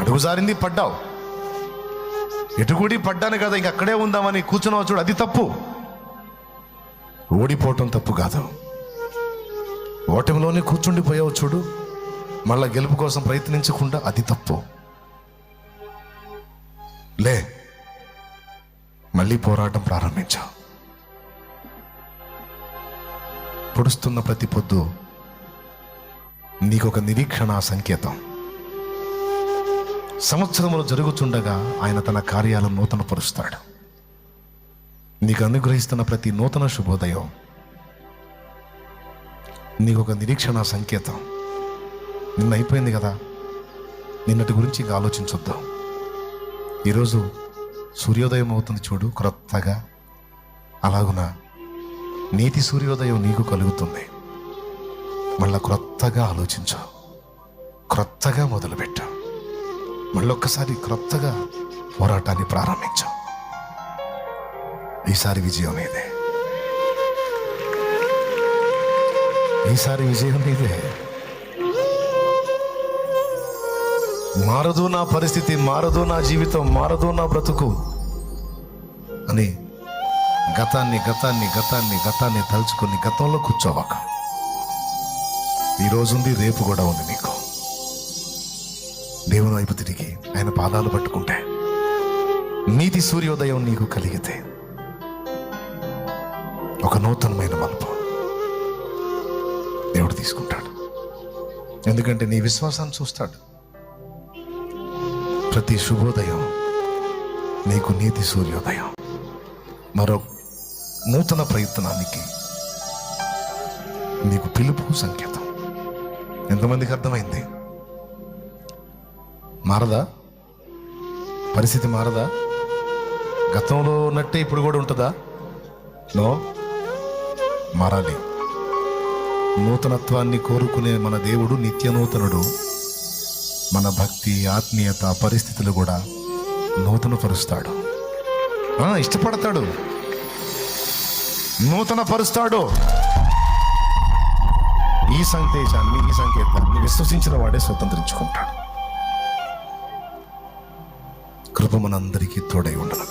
అడుగు జారింది పడ్డావు ఎటుగుడి పడ్డాను కదా ఇంక అక్కడే ఉందామని కూర్చున్నావు చూడు అది తప్పు. ఓడిపోవటం తప్పు కాదు. ఓటమిలోనే కూర్చుండిపోయావు చూడు మళ్ళా గెలుపు కోసం ప్రయత్నించకుండా అది తప్పు. లే మళ్ళీ పోరాటం ప్రారంభించా. పొడుస్తున్న ప్రతి పొద్దు నీకొక నిరీక్షణ సంకేతం. సంవత్సరంలో జరుగుతుండగా ఆయన తన కార్యాలను నూతనపరుస్తాడు. నీకు అనుగ్రహిస్తున్న ప్రతి నూతన శుభోదయం. నీకు ఒక నిరీక్షణ సంకేతం. నిన్న అయిపోయింది కదా? నిన్నటి గురించి ఇంకా ఆలోచించొద్దు. ఈరోజు సూర్యోదయం అవుతుంది చూడు క్రొత్తగా. అలాగున నీతి సూర్యోదయం నీకు కలుగుతుంది. మళ్ళా క్రొత్తగా ఆలోచించు. క్రొత్తగా మొదలుపెట్టు. మళ్ళొక్కసారి క్రొత్తగా పోరాటాన్ని ప్రారంభించాం. ఈసారి విజయం నీదే ఈసారి విజయం నీదే మారదు నా పరిస్థితి మారదు నా జీవితం మారదు నా బ్రతుకు అని గతాన్ని గతాన్ని గతాన్ని గతాన్ని తలుచుకొని గతంలో కూర్చోవాక. ఈ రేపు కూడా ఉంది నీకు. దేవుని వైపు తిరిగి ఆయన పాదాలు పట్టుకుంటే నీతి సూర్యోదయం నీకు కలిగితే ఒక నూతనమైన మలుపు దేవుడు తీసుకుంటాడు. ఎందుకంటే నీ విశ్వాసాన్ని చూస్తాడు. ప్రతి శుభోదయం నీకు నీతి సూర్యోదయం. మరో నూతన ప్రయత్నానికి నీకు పిలుపు సంకేతం. ఎంతమందికి అర్థమైంది? మారదా? పరిస్థితి మారదా? గతంలో ఉన్నట్టే ఇప్పుడు కూడా ఉంటుందా? నో మారాలి. నూతనత్వాన్ని కోరుకునే మన దేవుడు నిత్య నూతనుడు మన భక్తి ఆత్మీయత పరిస్థితులు కూడా నూతనపరుస్తాడు. ఇష్టపడతాడు. నూతనపరుస్తాడు. ఈ సందేశాన్ని ఈ సంకేతాన్ని విశ్వసించిన వాడే స్వతంత్రించుకుంటాడు. కృప మనందరికీ తోడై ఉండను